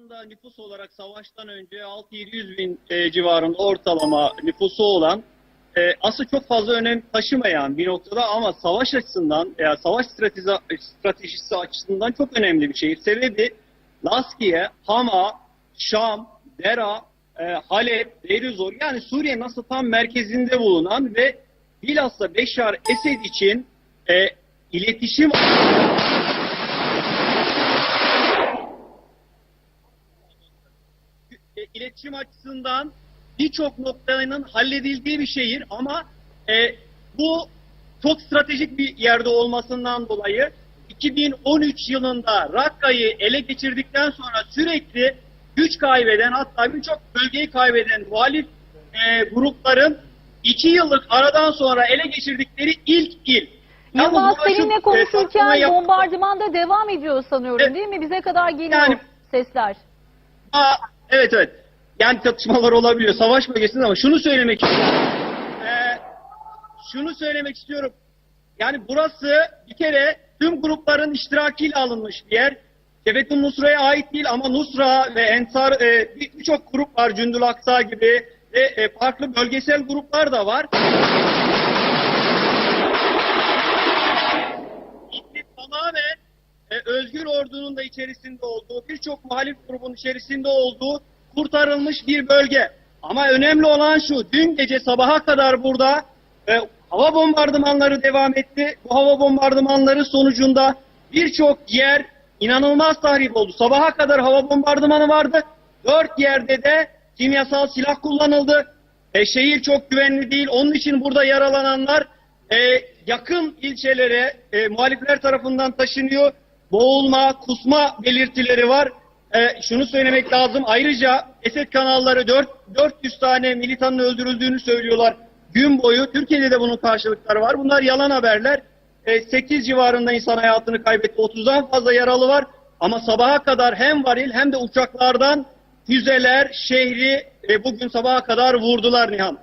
aslında nüfus olarak savaştan önce 6-700 bin e, civarında ortalama nüfusu olan e, aslında çok fazla önem taşımayan bir noktada ama savaş açısından veya savaş stratezi, stratejisi açısından çok önemli bir şehir. Sebebi Laskiye, Hama, Şam, Dera, e, Halep, Deir-i-Zor yani Suriye'nin aslında tam merkezinde bulunan ve bilhassa Beşar Esed için e, iletişim e, iletişim açısından birçok noktanın halledildiği bir şehir ama e, bu çok stratejik bir yerde olmasından dolayı 2013 yılında Rakka'yı ele geçirdikten sonra sürekli güç kaybeden hatta birçok bölgeyi kaybeden muhalif e, grupların iki yıllık aradan sonra ele geçirdikleri ilk il. Yılmaz seninle konuşurken tartışma yap- bombardıman da devam ediyor sanıyorum Evet. değil mi? Bize kadar geliyor Yani- sesler. Aa, evet evet. Yani çatışmalar olabiliyor savaş bölgesinde ama şunu söylemek istiyorum. Ee, şunu söylemek istiyorum. Yani burası bir kere tüm grupların iştirakiyle alınmış bir yer. Cebetun Nusra'ya ait değil ama Nusra ve Ensar e, bir- birçok grup var. Cündül Aksa gibi ve e, farklı bölgesel gruplar da var. Özgür ordunun da içerisinde olduğu, birçok muhalif grubun içerisinde olduğu kurtarılmış bir bölge. Ama önemli olan şu, dün gece sabaha kadar burada e, hava bombardımanları devam etti. Bu hava bombardımanları sonucunda birçok yer inanılmaz tahrip oldu. Sabaha kadar hava bombardımanı vardı. Dört yerde de kimyasal silah kullanıldı. E, şehir çok güvenli değil. Onun için burada yaralananlar e, yakın ilçelere e, muhalifler tarafından taşınıyor. Boğulma, kusma belirtileri var. E, şunu söylemek lazım. Ayrıca Esed kanalları 4, 400 tane militanın öldürüldüğünü söylüyorlar. Gün boyu Türkiye'de de bunun karşılıkları var. Bunlar yalan haberler. E, 8 civarında insan hayatını kaybetti. 30'dan fazla yaralı var. Ama sabaha kadar hem varil hem de uçaklardan füzeler şehri e, bugün sabaha kadar vurdular Nihan.